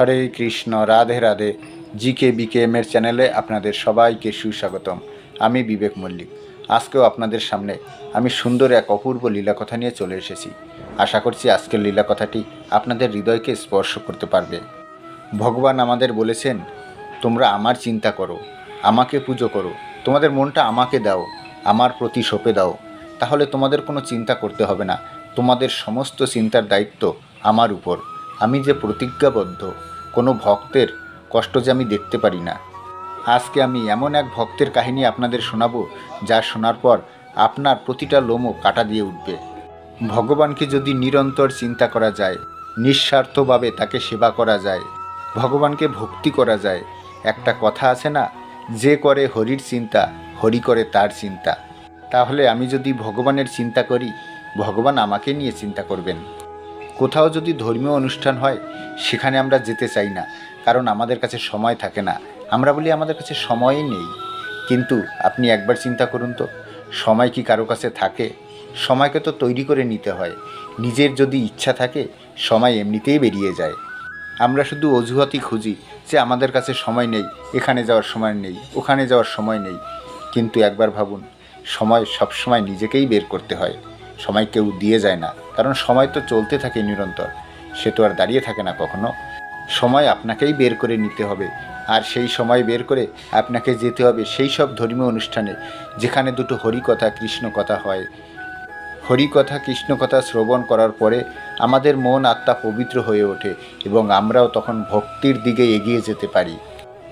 Hare Krishna, Radhe Radhe. G K BKM এর চ্যানেলে আপনাদের সবাইকে সুস্বাগতম। আমি বিবেক মল্লিক। আজকেও আপনাদের সামনে আমি সুন্দর এক অপূর্ব লীলা কথা নিয়ে চলে এসেছি। আশা করছি আজকের লীলা কথাটি আপনাদের হৃদয়কে স্পর্শ করতে পারবে। ভগবান আমাদের বলেছেন, তোমরা আমার চিন্তা করো, আমাকে পুজো করো। তোমাদের মনটা আমাকে দাও, আমার প্রতি সঁপে দাও। তাহলে তোমাদের কোনো চিন্তা করতে হবে না। তোমাদের সমস্ত চিন্তার দায়িত্ব আমার উপর। আমি যে প্রতিজ্ঞাবদ্ধ, কোনো ভক্তের কষ্ট যে আমি দেখতে পারি না। আজকে আমি এমন এক ভক্তের কাহিনী আপনাদের শোনাবো, যা শোনার পর আপনার প্রতিটা লোমও কাটা দিয়ে উঠবে। ভগবানকে যদি নিরন্তর চিন্তা করা যায়, নিঃস্বার্থভাবে তাকে সেবা করা যায়, ভগবানকে ভক্তি করা যায়, একটা কথা আছে না, যে করে হরির চিন্তা, হরি করে তার চিন্তা। তাহলে আমি যদি ভগবানের চিন্তা করি, ভগবান আমাকে নিয়ে চিন্তা করবেন। কোথাও যদি ধর্মীয় অনুষ্ঠান হয়, সেখানে আমরা যেতে চাই না, কারণ আমাদের কাছে সময় থাকে না। আমরা বলি আমাদের কাছে সময়ই নেই। কিন্তু আপনি একবার চিন্তা করুন তো, সময় কি কারও কাছে থাকে? সময়কে তো তৈরি করে নিতে হয়। নিজের যদি ইচ্ছা থাকে, সময় এমনিতেই বেরিয়ে যায়। আমরা শুধু অজুহাতই খুঁজি যে আমাদের কাছে সময় নেই, এখানে যাওয়ার সময় নেই, ওখানে যাওয়ার সময় নেই। কিন্তু একবার ভাবুন, সময় সবসময় নিজেকেই বের করতে হয়। সময় কেউ দিয়ে যায় না। কারণ সময় তো চলতে থাকে নিরন্তর। সে তো আর দাঁড়িয়ে থাকে না কখনো। সময় আপনাকেই বের করে নিতে হবে। আর সেই সময় বের করে আপনাকে যেতে হবে সেই সব ধর্মীয় অনুষ্ঠানে, যেখানে দুটো হরিকথা কৃষ্ণ কথা হয়। হরিকথা কৃষ্ণ কথা শ্রবণ করার পরে আমাদের মন, আত্মা পবিত্র হয়ে ওঠে এবং আমরাও তখন ভক্তির দিকে এগিয়ে যেতে পারি।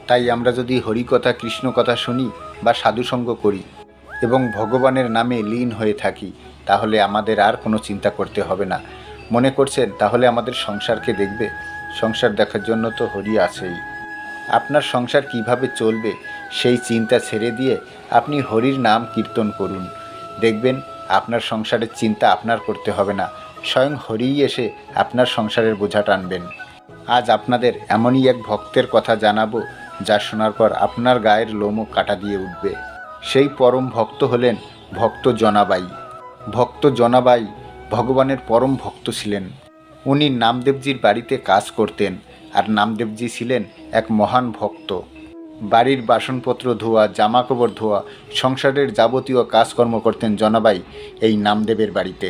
তাই আমরা যদি হরিকথা কৃষ্ণ কথা শুনি বা সাধুসঙ্গ করি এবং ভগবানের নামে লীন হয়ে থাকি, তাহলে আমাদের আর কোনো চিন্তা করতে হবে না। মনে করছেন, তাহলে আমাদের সংসারকে দেখবে? সংসার দেখার জন্য তো হরি আছেই। আপনার সংসার কীভাবে চলবে, সেই চিন্তা ছেড়ে দিয়ে আপনি হরির নাম কীর্তন করুন। দেখবেন, আপনার সংসারের চিন্তা আপনার করতে হবে না, স্বয়ং হরিই এসে আপনার সংসারের বোঝা টানবেন। আজ আপনাদের এমনই এক ভক্তের কথা জানাব, যা শোনার পর আপনার গায়ের লোমও কাটা দিয়ে উঠবে। সেই পরম ভক্ত হলেন ভক্ত জনাবাই। ভক্ত জনাবাই ভগবানের পরম ভক্ত ছিলেন। উনি নামদেবজির বাড়িতে কাজ করতেন আর নামদেবজি ছিলেন এক মহান ভক্ত। বাড়ির বাসনপত্র ধোয়া, জামাকাপড় ধোয়া, সংসারের যাবতীয় কাজকর্ম করতেন জনাবাই এই নামদেবের বাড়িতে।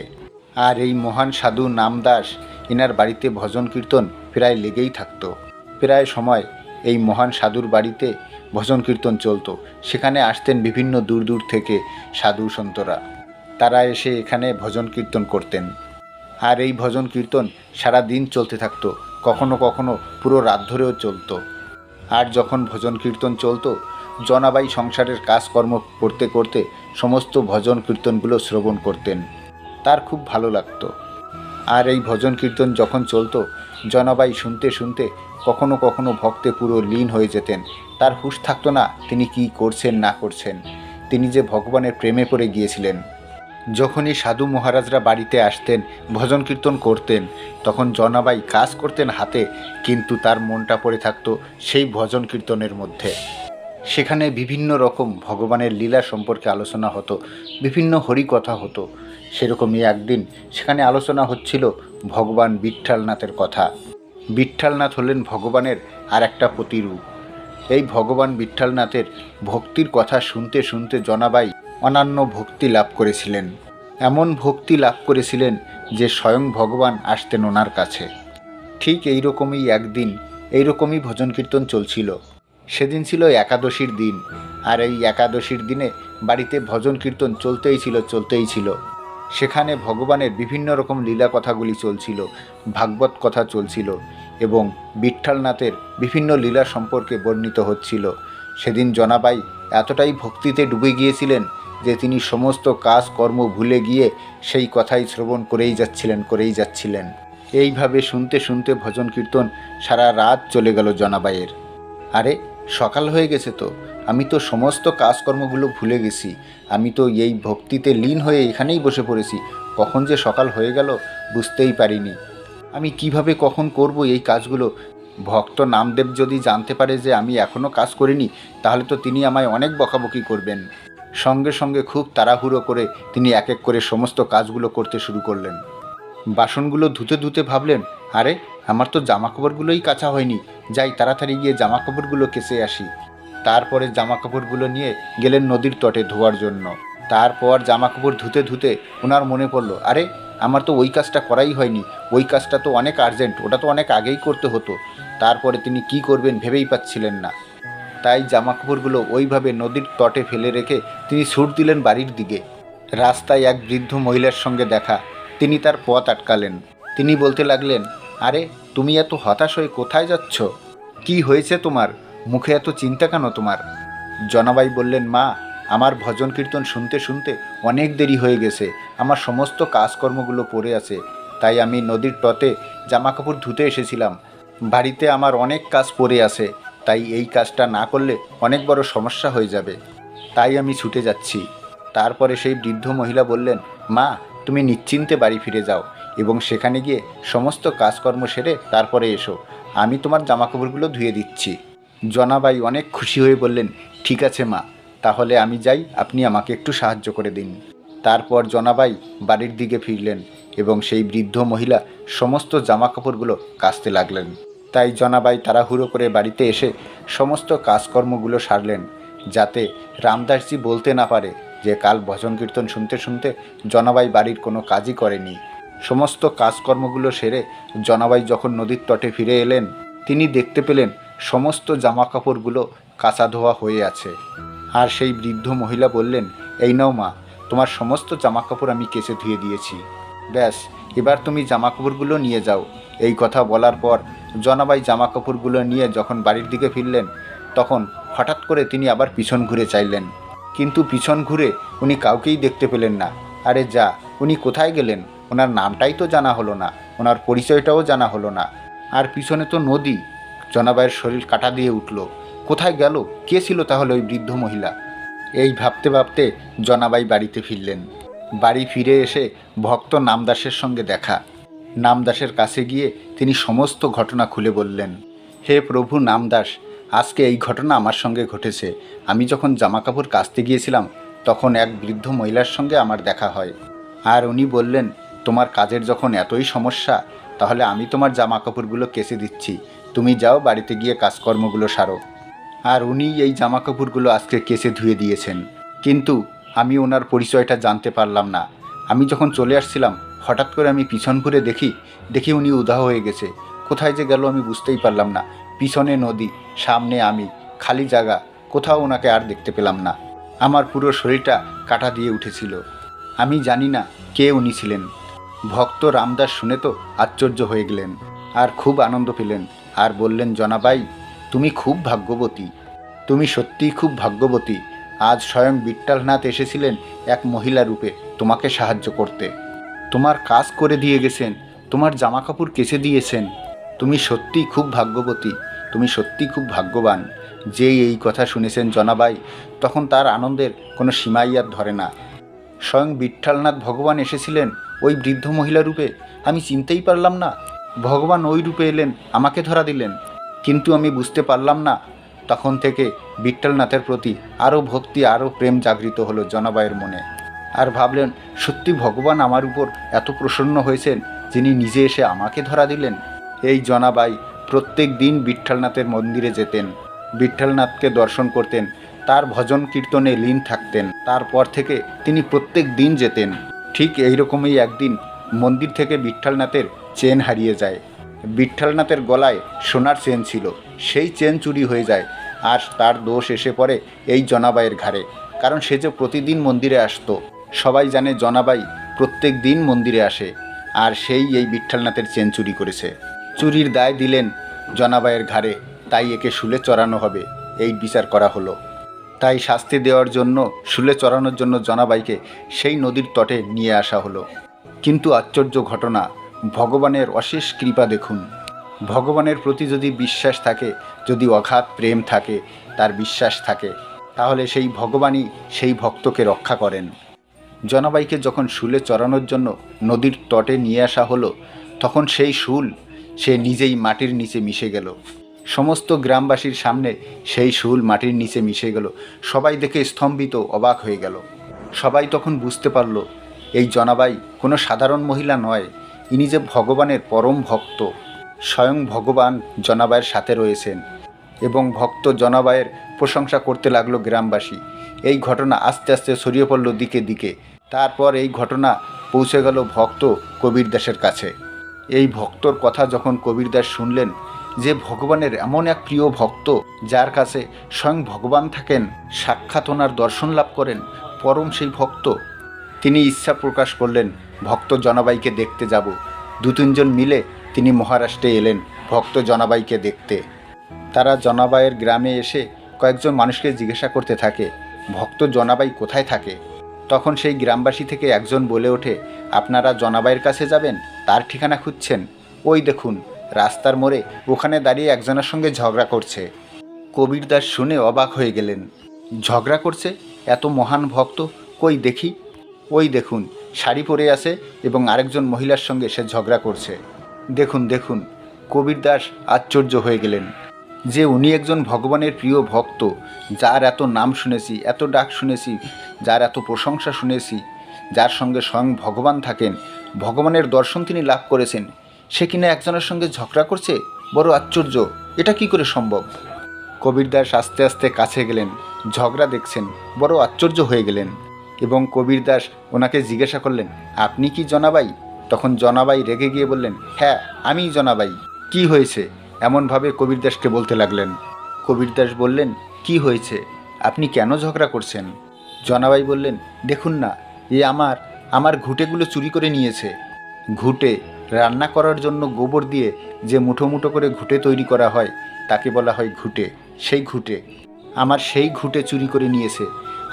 আর এই মহান সাধু নামদাস এনার বাড়িতে ভজন কীর্তন প্রায় লেগেই থাকত। প্রায় সময় এই মহান সাধুর বাড়িতে ভজন কীর্তন চলতো। সেখানে আসতেন বিভিন্ন দূর দূর থেকে সাধু সন্তরা। তারা এসে এখানে ভজন কীর্তন করতেন। আর এই ভজন কীর্তন সারা দিন চলতে থাকতো। কখনো কখনো পুরো রাত ধরেও চলতো। আর যখন ভজন কীর্তন চলতো, জনাবাই সংসারের কাজকর্ম করতে করতে সমস্ত ভজন কীর্তনগুলো শ্রবণ করতেন। তার খুব ভালো লাগতো। আর এই ভজন কীর্তন যখন চলতো, জনাবাই শুনতে শুনতে কখনো কখনো ভক্তে পুরো লীন হয়ে যেতেন। তার হুশ থাকতো না তিনি কি করছেন, না করছেন। তিনি যে ভগবানের প্রেমে পড়ে গিয়েছিলেন। যখনই সাধু মহারাজরা বাড়িতে আসতেন, ভজন কীর্তন করতেন, তখন জনাবাই কাজ করতেন হাতে, কিন্তু তার মনটা পড়ে থাকতো সেই ভজন কীর্তনের মধ্যে। সেখানে বিভিন্ন রকম ভগবানের লীলা সম্পর্কে আলোচনা হতো, বিভিন্ন হরিকথা হতো। সেরকমই একদিন সেখানে আলোচনা হচ্ছিল ভগবান বিঠ্ঠালনাথের কথা। বিঠ্ঠালনাথ হলেন ভগবানের আর একটা প্রতিরূপ। এই ভগবান বিঠ্ঠালনাথের ভক্তির কথা শুনতে শুনতে জনাবাই অনান্য ভক্তি লাভ করেছিলেন। এমন ভক্তি লাভ করেছিলেন যে স্বয়ং ভগবান আসতেন ওনার কাছে। ঠিক এই রকমই একদিন, এইরকমই ভজন কীর্তন চলছিল। সেদিন ছিল একাদশীর দিন, আর এই একাদশীর দিনে বাড়িতে ভজন কীর্তন চলতেই ছিল চলতেই ছিল। সেখানে ভগবানের বিভিন্ন রকম লীলা কথাগুলি চলছিল, ভাগবত কথা চলছিল এবং বিঠ্ঠালনাথের বিভিন্ন লীলা সম্পর্কে বর্ণিত হচ্ছিল। সেদিন জনাবাই এতটাই ভক্তিতে ডুবে গিয়েছিলেন যে তিনি সমস্ত কাজ কর্ম ভুলে গিয়ে সেই কথাই শ্রবণ করেই যাচ্ছিলেন করেই যাচ্ছিলেন। এইভাবে শুনতে শুনতে ভজন কীর্তন সারা রাত চলে গেল জনাবাইয়ের। আরে, সকাল হয়ে গেছে তো। আমি তো সমস্ত কাজকর্মগুলো ভুলে গেছি। আমি তো এই ভক্তিতে লীন হয়ে এখানেই বসে পড়েছি। কখন যে সকাল হয়ে গেল বুঝতেই পারিনি। আমি কীভাবে কখন করব এই কাজগুলো? ভক্ত নামদেব যদি জানতে পারে যে আমি এখনও কাজ করিনি, তাহলে তো তিনি আমায় অনেক বকাবকি করবেন। সঙ্গে সঙ্গে খুব তাড়াহুড়ো করে তিনি এক এক করে সমস্ত কাজগুলো করতে শুরু করলেন। বাসনগুলো ধুতে ধুতে ভাবলেন, আরে, আমার তো জামাকাপড়গুলোই কাঁচা হয়নি। যাই, তাড়াতাড়ি গিয়ে জামা কাপড়গুলো কেচে আসি। তারপরে জামা কাপড়গুলো নিয়ে গেলেন নদীর তটে ধোয়ার জন্য। তারপর জামা কাপড় ধুতে ধুতে ওনার মনে পড়ল, আরে আমার তো ওই কাজটা করাই হয়নি। ওই কাজটা তো অনেক আর্জেন্ট ওটা তো অনেক আগেই করতে হতো। তারপরে তিনি কি করবেন ভেবেই পাচ্ছিলেন না। তাই জামা কাপড়গুলো ওইভাবে নদীর তটে ফেলে রেখে তিনি ছুট দিলেন বাড়ির দিকে। রাস্তায় এক বৃদ্ধ মহিলার সঙ্গে দেখা। তিনি তার পথ আটকালেন। তিনি বলতে লাগলেন, আরে, তুমি এত হতাশ হয়ে কোথায় যাচ্ছ? কি হয়েছে তোমার? মুখে এত চিন্তা কেন তোমার? জনাবাই বললেন, মা আমার ভজন কীর্তন শুনতে শুনতে অনেক দেরি হয়ে গেছে। আমার সমস্ত কাজকর্মগুলো পড়ে আছে। তাই আমি নদীর তটে জামা কাপড় ধুতে এসেছিলাম। বাড়িতে আমার অনেক কাজ পড়ে আছে। তাই এই কাজটা না করলে অনেক বড় সমস্যা হয়ে যাবে। তাই আমি ছুটে যাচ্ছি। তারপরে সেই বৃদ্ধ মহিলা বললেন, মা, তুমি নিশ্চিন্তে বাড়ি ফিরে যাও এবং সেখানে গিয়ে সমস্ত কাজকর্ম সেরে তারপরে এসো। আমি তোমার জামাকাপড়গুলো ধুয়ে দিচ্ছি। জনাবাই অনেক খুশি হয়ে বললেন, ঠিক আছে মা। তাহলে আমি যাই, আপনি আমাকে একটু সাহায্য করে দিন। তারপর জনাবাই বাড়ির দিকে ফিরলেন এবং সেই বৃদ্ধ মহিলা সমস্ত জামাকাপড়গুলো কাচতে লাগলেন। তাই জনাবাই তাড়াহুড়ো করে বাড়িতে এসে সমস্ত কাজকর্মগুলো সারলেন, যাতে রামদাসজি বলতে না পারে যে কাল ভজন কীর্তন শুনতে শুনতে জনাবাই বাড়ির কোনো কাজই করেনি। সমস্ত কাজকর্মগুলো সেরে জনাবাই যখন নদীর তটে ফিরে এলেন, তিনি দেখতে পেলেন সমস্ত জামা কাপড়গুলো কাঁচা ধোয়া হয়ে আছে। আর সেই বৃদ্ধ মহিলা বললেন, এই নাও মা, তোমার সমস্ত জামা কাপড় আমি কেচে ধুয়ে দিয়েছি। ব্যাস, এবার তুমি জামা কাপড়গুলো নিয়ে যাও। এই কথা বলার পর জনাবাই জামা কাপড়গুলো নিয়ে যখন বাড়ির দিকে ফিরলেন, তখন হঠাৎ করে তিনি আবার পিছন ঘুরে চাইলেন। কিন্তু পিছন ঘুরে উনি কাউকেই দেখতে পেলেন না। আরে যা, উনি কোথায় গেলেন? ওনার নামটাই তো জানা হলো না, ওনার পরিচয়টাও জানা হলো না। আর পিছনে তো নদী। জনাবাইয়ের শরীর কাটা দিয়ে উঠল। কোথায় গেল? কে ছিল তাহলে ওই বৃদ্ধ মহিলা? এই ভাবতে ভাবতে জনাবাই বাড়িতে ফিরলেন। বাড়ি ফিরে এসে ভক্ত নামদাসের সঙ্গে দেখা। নামদাসের কাছে গিয়ে তিনি সমস্ত ঘটনা খুলে বললেন, হে প্রভু নামদাস, আজকে এই ঘটনা আমার সঙ্গে ঘটেছে। আমি যখন জামাকাপড় কাচতে গিয়েছিলাম, তখন এক বৃদ্ধ মহিলার সঙ্গে আমার দেখা হয়। আর উনি বললেন, তোমার কাজের যখন এতই সমস্যা, তাহলে আমি তোমার জামা কাপড়গুলো কেচে দিচ্ছি। তুমি যাও বাড়িতে গিয়ে কাজকর্মগুলো সারো। আর উনি এই জামা কাপড়গুলো আজকে কেচে ধুয়ে দিয়েছেন। কিন্তু আমি ওনার পরিচয়টা জানতে পারলাম না। আমি যখন চলে আসছিলাম, হঠাৎ করে আমি পিছন ঘুরে দেখি দেখি উনি উদাহ হয়ে গেছে। কোথায় যে গেল আমি বুঝতেই পারলাম না। পিছনে নদী, সামনে আমি, খালি জায়গা, কোথাও ওনাকে আর দেখতে পেলাম না। আমার পুরো শরীরটা কাটা দিয়ে উঠেছিল। আমি জানি না কে উনি ছিলেন। ভক্ত রামদাস শুনে তো আশ্চর্য হয়ে গেলেন। আর খুব আনন্দ পেলেন। আর বললেন জনাবাই তুমি খুব ভাগ্যবতী। তুমি সত্যিই খুব ভাগ্যবতী। আজ স্বয়ং বিট্টালনাথ এসেছিলেন এক মহিলা রূপে তোমাকে সাহায্য করতে। তোমার কাজ করে দিয়ে গেছেন, তোমার জামা কাপড় কেচে দিয়েছেন। তুমি সত্যিই খুব ভাগ্যবতী, তুমি সত্যিই খুব ভাগ্যবান। যেই এই কথা শুনেছেন জনাবাই, তখন তার আনন্দের কোনো সীমাই আর ধরে না। স্বয়ং বিঠ্ঠালনাথ ভগবান এসেছিলেন ওই বৃদ্ধ মহিলা রূপে, আমি চিনতেই পারলাম না। ভগবান ওই রূপে এলেন, আমাকে ধরা দিলেন। কিন্তু আমি বুঝতে পারলাম না। তখন থেকে বিঠ্ঠলনাথের প্রতি আরও ভক্তি, আরও প্রেম জাগৃত হলো জনাবাইয়ের মনে। আর ভাবলেন, সত্যি ভগবান আমার উপর এত প্রসন্ন হয়েছেন যিনি নিজে এসে আমাকে ধরা দিলেন? এই জনাবাই প্রত্যেক দিন বিঠ্ঠলনাথের মন্দিরে যেতেন। বিঠ্ঠলনাথকে দর্শন করতেন, তার ভজন কীর্তনে লীন থাকতেন। তারপর থেকে তিনি প্রত্যেক দিন যেতেন। ঠিক এই রকমই একদিন মন্দির থেকে বিঠ্ঠলনাথের চেন হারিয়ে যায়। বিঠ্ঠলনাথের গলায় সোনার চেন ছিল। সেই চেন চুরি হয়ে যায় আর তার দোষ এসে পড়ে এই জনাবাইয়ের ঘাড়ে। কারণ সে যে প্রতিদিন মন্দিরে আসতো, সবাই জানে জনাবাই প্রত্যেক দিন মন্দিরে আসে আর সেই এই বিঠ্ঠলনাথের চেন চুরি করেছে। চুরির দায় দিলেন জনাবাইয়ের ঘাড়ে, তাই একে শুলে চড়ানো হবে, এই বিচার করা হলো। তাই শাস্তি দেওয়ার জন্য, শুলে চড়ানোর জন্য জনাবাইকে সেই নদীর তটে নিয়ে আসা হলো। কিন্তু আশ্চর্য ঘটনা ভগবানের অশেষ কৃপা দেখুন। ভগবানের প্রতি যদি বিশ্বাস থাকে, যদি অগাধ প্রেম থাকে, তার বিশ্বাস থাকে, তাহলে সেই ভগবানই সেই ভক্তকে রক্ষা করেন। জনাবাইকে যখন শুলে চড়ানোর জন্য নদীর তটে নিয়ে আসা হলো, তখন সেই শুল সে নিজেই মাটির নিচে মিশে গেল। সমস্ত গ্রামবাসীর সামনে সেই শুল মাটির নিচে মিশে গেল। সবাই দেখে স্তম্ভিত, অবাক হয়ে গেল। সবাই তখন বুঝতে পারল, এই জনাবাই কোনো সাধারণ মহিলা নয়। ইনি যে ভগবানের পরম ভক্ত, স্বয়ং ভগবান জনাবায়ের সাথে রয়েছেন এবং ভক্ত জনাবায়ের প্রশংসা করতে লাগল গ্রামবাসী। এই ঘটনা আস্তে আস্তে ছড়িয়ে পড়ল দিকে দিকে। তারপর এই ঘটনা পৌঁছে গেল ভক্ত কবির দাসের কাছে। এই ভক্তর কথা যখন কবির দাস শুনলেন, যে ভগবানের এমন এক প্রিয় ভক্ত, যার কাছে স্বয়ং ভগবান থাকেন, সাক্ষাৎ ওনার দর্শন লাভ করেন পরম সেই ভক্ত, তিনি ইচ্ছা প্রকাশ করলেন ভক্ত জনাবাইকে দেখতে যাব। দু তিনজন মিলে তিনি মহারাষ্ট্রে এলেন ভক্ত জনাবাইকে দেখতে। তারা জনাবাইয়ের গ্রামে এসে কয়েকজন মানুষকে জিজ্ঞাসা করতে থাকে, ভক্ত জনাবাই কোথায় থাকে? তখন সেই গ্রামবাসী থেকে একজন বলে ওঠে, আপনারা জনাবাইয়ের কাছে যাবেন? তার ঠিকানা খুঁজছেন? ওই দেখুন, রাস্তার মোড়ে ওখানে দাঁড়িয়ে একজনের সঙ্গে ঝগড়া করছে। কবির দাস শুনে অবাক হয়ে গেলেন, ঝগড়া করছে? এত মহান ভক্ত, কই দেখি? ওই দেখুন, শাড়ি পরে আছে এবং আরেকজন মহিলার সঙ্গে সে ঝগড়া করছে। দেখুন দেখুন, কবির দাস আশ্চর্য হয়ে গেলেন। যে উনি একজন ভগবানের প্রিয় ভক্ত, যার এত নাম শুনেছি, এত ডাক শুনেছি, যার এত প্রশংসা শুনেছি, যার সঙ্গে স্বয়ং ভগবান থাকেন, ভগবানের দর্শন তিনি লাভ করেছেন, সে কিনা একজনের সঙ্গে ঝগড়া করছে? বড় আশ্চর্য, এটা কি করে সম্ভব? কবির দাস আস্তে আস্তে কাছে গেলেন, ঝগড়া দেখছেন, বড় আশ্চর্য হয়ে গেলেন। এবং কবির দাস ওনাকে জিজ্ঞাসা করলেন, আপনি কি জনাবাই? তখন জনাবাই রেগে গিয়ে বললেন হ্যাঁ আমিই জনাবাই। কি হয়েছে? এমনভাবে কবির দাসকে বলতে লাগলেন। কবির দাস বললেন, কি হয়েছে? আপনি কেন ঝগড়া করছেন? জনাবাই বললেন, দেখুন না, এ আমার আমার ঘুঁটেগুলো চুরি করে নিয়েছে। ঘুঁটে রান্না করার জন্য গোবর দিয়ে যে মুঠো মুঠো করে ঘুঁটে তৈরি করা হয়, তাকে বলা হয় ঘুঁটে। সেই ঘুঁটে, আমার সেই ঘুঁটে চুরি করে নিয়েছে।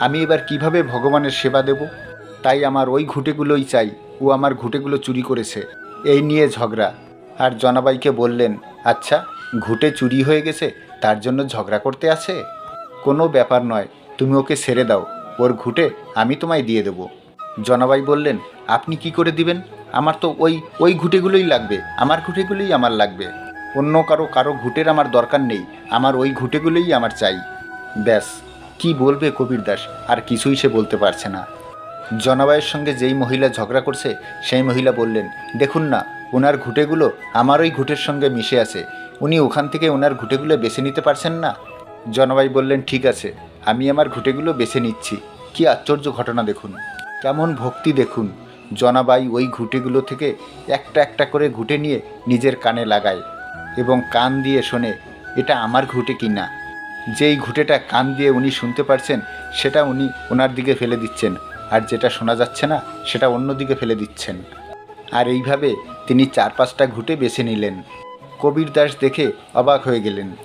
আমি এবার কীভাবে ভগবানের সেবা দেব? তাই আমার ওই ঘুঁটেগুলোই চাই, ও আমার ঘুঁটেগুলো চুরি করেছে, এই নিয়ে ঝগড়া। আর জনাবাইকে বললেন আচ্ছা ঘুঁটে চুরি হয়ে গেছে, তার জন্য ঝগড়া করতে আছে? কোনো ব্যাপার নয়, তুমি ওকে ছেড়ে দাও, ওর ঘুঁটে আমি তোমায় দিয়ে দেবো। জনাবাই বললেন, আপনি কি করে দিবেন? আমার তো ওই ওই ঘুঁটেগুলোই লাগবে, আমার ঘুঁটেগুলোই আমার লাগবে। অন্য কারও কারও ঘুঁটের আমার দরকার নেই, আমার ওই ঘুঁটেগুলোই আমার চাই। ব্যাস। কি বলবে কবির দাস? আর কিছুই সে বলতে পারছে না। জনাবাইয়ের সঙ্গে যেই মহিলা ঝগড়া করছে, সেই মহিলা বললেন, দেখুন না ওনার ঘুঁটেগুলো আমার ওই ঘুঁটের সঙ্গে মিশে আছে। উনি ওখান থেকে ওনার ঘুঁটেগুলো বেছে নিতে পারছেন না? জনাবাই বললেন, ঠিক আছে, আমি আমার ঘুঁটেগুলো বেছে নিচ্ছি। কি আশ্চর্য ঘটনা দেখুন। কেমন ভক্তি দেখুন। জনাবাই ওই ঘুঁটেগুলো থেকে একটা একটা করে ঘুঁটে নিয়ে নিজের কানে লাগায় এবং কান দিয়ে শোনে, এটা আমার ঘুঁটে কি না যেই ঘুঁটেটা কান দিয়ে উনি শুনতে পারছেন, সেটা উনি ওনার দিকে ফেলে দিচ্ছেন। আর যেটা শোনা যাচ্ছে না, সেটা অন্য দিকে ফেলে দিচ্ছেন। আর এইভাবে তিনি চার পাঁচটা ঘুঁটে বেছে নিলেন। কবির দাস দেখে অবাক হয়ে গেলেন।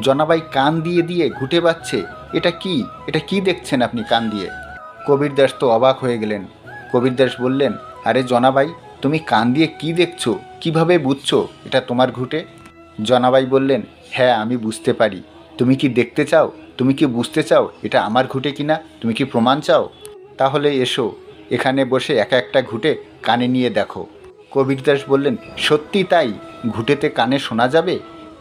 জনাবাই কান দিয়ে দিয়ে ঘুঁটে বাচ্ছে এটা কি? এটা কি দেখছেন আপনি কান দিয়ে? কবির দাস তো অবাক হয়ে গেলেন। কবির দাস বললেন, আরে জনাবাই, তুমি কান দিয়ে কি দেখছ? কীভাবে বুঝছ? এটা তোমার ঘুঁটে? জনাবাই বললেন হ্যাঁ আমি বুঝতে পারি। তুমি কি দেখতে চাও? তুমি কি বুঝতে চাও এটা আমার ঘুঁটে কিনা? তুমি কি প্রমাণ চাও? তাহলে এসো, এখানে বসে একা একটা ঘুঁটে কানে নিয়ে দেখো। কবির দাস বললেন, সত্যি তাই, ঘুঁটেতে কানে শোনা যাবে?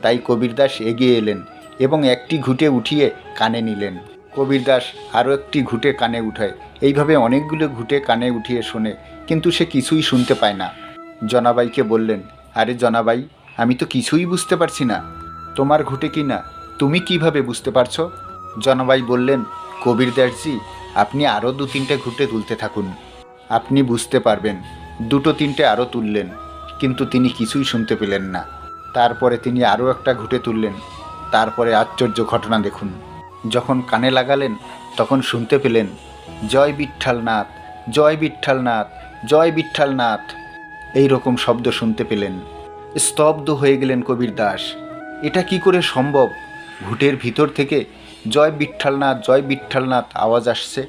তাই কবিরদাস এগিয়ে এলেন এবং একটি ঘুঁটে উঠিয়ে কানে নিলেন। কবিরদাস আরও একটি ঘুঁটে কানে উঠায়। এইভাবে অনেকগুলো ঘুঁটে কানে উঠিয়ে শোনে, কিন্তু সে কিছুই শুনতে পায় না। জনাবাইকে বললেন, আরে জনাবাই, আমি তো কিছুই বুঝতে পারছি না। তোমার ঘুটে কি না তুমি কীভাবে বুঝতে পারছ? জনাবাই বললেন, কবির দাসজি আপনি আরও দু তিনটে ঘুঁটে তুলতে থাকুন। আপনি বুঝতে পারবেন, দুটো তিনটে আরও তুললেন, কিন্তু তিনি কিছুই শুনতে পেলেন না। তারপরে তিনি আরও একটা ঘুঁটে তুললেন, তারপরে আশ্চর্য ঘটনা দেখুন। যখন কানে লাগালেন, তখন শুনতে পেলেন, জয় বিঠ্ঠালনাথ জয় বিঠ্ঠালনাথ জয় বিঠ্ঠালনাথ। এই রকম শব্দ শুনতে পেলেন। স্তব্ধ হয়ে গেলেন কবির দাস। এটা কি করে সম্ভব? ঘুটের ভিতর থেকে জয় বিঠ্ঠালনাথ জয় বিঠ্ঠালনাথ আওয়াজ আসছে।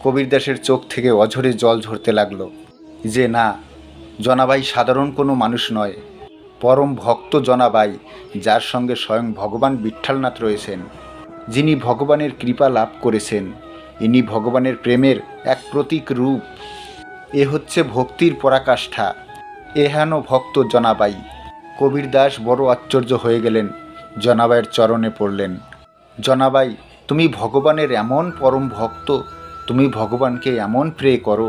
কবির দাসের চোখ থেকে অঝরে জল ঝরতে লাগল যে, না, জনাবাই সাধারণ কোনো মানুষ নয়। পরম ভক্ত জনাবাই, যার সঙ্গে স্বয়ং ভগবান বিঠ্ঠালনাথ রয়েছেন। যিনি ভগবানের কৃপা লাভ করেছেন, ইনি ভগবানের প্রেমের এক প্রতীক রূপ। এ হচ্ছে ভক্তির পরাকাষ্ঠা। এহেন ভক্ত জনাবাই। কবির দাস বড় আশ্চর্য হয়ে গেলেন। জনাবাইয়ের চরণে পড়লেন, জনাবাই, তুমি ভগবানের এমন পরম ভক্ত, তুমি ভগবানকে এমন প্রে করো।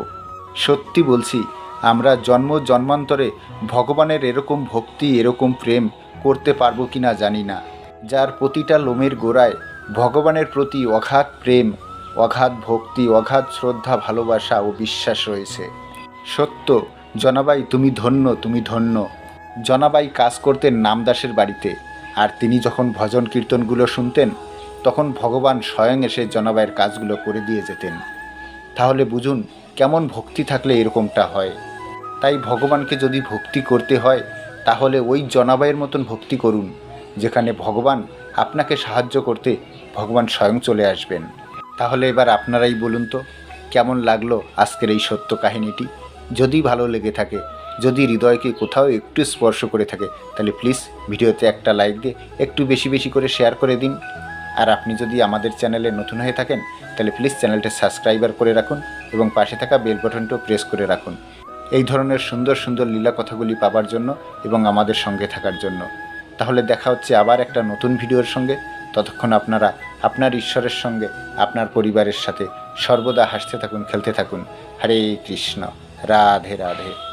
সত্যি বলছি, আমরা জন্ম জন্মান্তরে ভগবানের এরকম ভক্তি, এরকম প্রেম করতে পারব কি না জানি না। যার প্রতিটা লোমের গোড়ায় ভগবানের প্রতি অগাধ প্রেম অগাধ ভক্তি অগাধ শ্রদ্ধা, ভালোবাসা ও বিশ্বাস রয়েছে। সত্য, জনাবাই, তুমি ধন্য তুমি ধন্য। জনাবাই কাজ করতেন নামদাসের বাড়িতে। আর তিনি যখন ভজন কীর্তনগুলো শুনতেন, তখন ভগবান স্বয়ং এসে জনাবাইয়ের কাজগুলো করে দিয়ে যেতেন। তাহলে বুঝুন, কেমন ভক্তি থাকলে এরকমটা হয়? তাই ভগবানকে যদি ভক্তি করতে হয়, তাহলে ওই জনাবাইয়ের মতন ভক্তি করুন, যেখানে ভগবান আপনাকে সাহায্য করতে ভগবান স্বয়ং চলে আসবেন। তাহলে এবার আপনারাই বলুন তো, কেমন লাগল আজকের এই সত্য কাহিনীটি? যদি ভালো লেগে থাকে যদি হৃদয়কে কোথাও একটু স্পর্শ করে থাকে, তাহলে প্লিজ ভিডিওতে একটা লাইক দিয়ে একটু বেশি বেশি করে শেয়ার করে দিন। আর আপনি যদি আমাদের চ্যানেলে নতুন হয়ে থাকেন, তাহলে প্লিজ চ্যানেলটা সাবস্ক্রাইবার করে রাখুন এবং পাশে থাকা বেল বাটনটাও প্রেস করে রাখুন। এই ধরনের সুন্দর সুন্দর লীলা কথাগুলি পাবার জন্য এবং আমাদের সঙ্গে থাকার জন্য। তাহলে দেখা হচ্ছে আবার একটা নতুন ভিডিওর সঙ্গে। ততক্ষণ আপনারা আপনার ঈশ্বরের সঙ্গে, আপনার পরিবারের সাথে সর্বদা হাসতে থাকুন, খেলতে থাকুন। হরে কৃষ্ণ। রাধে রাধে।